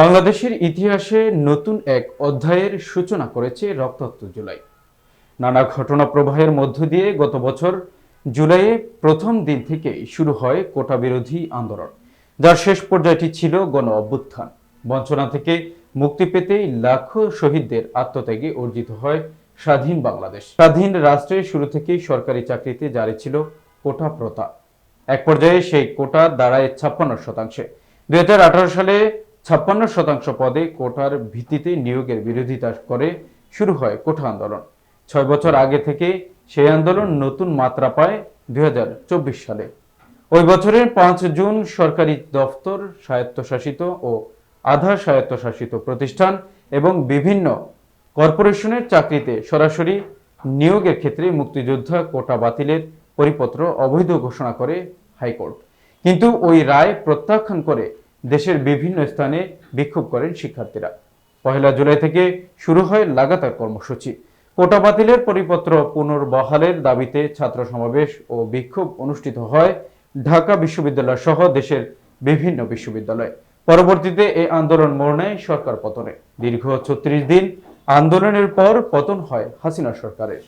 বাংলাদেশের ইতিহাসে নতুন এক অধ্যায়ের সূচনা করেছে রক্তাক্ত জুলাই। নানা ঘটনা প্রবাহের মধ্য দিয়ে গত বছর জুলাইয়ে প্রথম দিন থেকে শুরু হয় কোটা বিরোধী আন্দোলন, যার শেষ পর্যায়টি ছিল গণ অভ্যুত্থান। বঞ্চনা থেকে মুক্তি পেতেই লাখো শহীদদের আত্মত্যাগে অর্জিত হয় স্বাধীন বাংলাদেশ। স্বাধীন রাষ্ট্রের শুরু থেকেই সরকারি চাকরিতে জারি ছিল কোটা প্রথা। এক পর্যায়ে সেই কোটা দাঁড়ায় ছাপ্পান্ন শতাংশে। দুই হাজার আঠারো সালে ছাপ্পান্ন শতাংশ পদে কোটার ভিত্তিতে নিয়োগের বিরোধিতা করে শুরু হয় কোটা আন্দোলন। ছয় বছর আগে থেকে সেই আন্দোলন নতুন মাত্রা পায় দুই হাজার চব্বিশ সালে। ওই বছরের পাঁচ জুন সরকারি দফতর, স্বায়ত্তশাসিত ও আধা স্বায়ত্তশাসিত প্রতিষ্ঠান এবং বিভিন্ন কর্পোরেশনের চাকরিতে সরাসরি নিয়োগের ক্ষেত্রে মুক্তিযোদ্ধা কোটা বাতিলের পরিপত্র অবৈধ ঘোষণা করে হাইকোর্ট। কিন্তু ওই রায় প্রত্যাখ্যান করে দেশের বিভিন্ন স্থানে বিক্ষোভ করেন শিক্ষার্থীরা। পহেলা জুলাই থেকে শুরু হয় লাগাতার কর্মসূচি। কোটা বাতিলের পরিপত্র পুনর্বহালের দাবিতে ছাত্র সমাবেশ ও বিক্ষোভ অনুষ্ঠিত হয় ঢাকা বিশ্ববিদ্যালয় সহ দেশের বিভিন্ন বিশ্ববিদ্যালয়ে। পরবর্তীতে এই আন্দোলন মোড় সরকার পতনে। দীর্ঘ ছত্রিশ দিন আন্দোলনের পর পতন হয় হাসিনা সরকারের।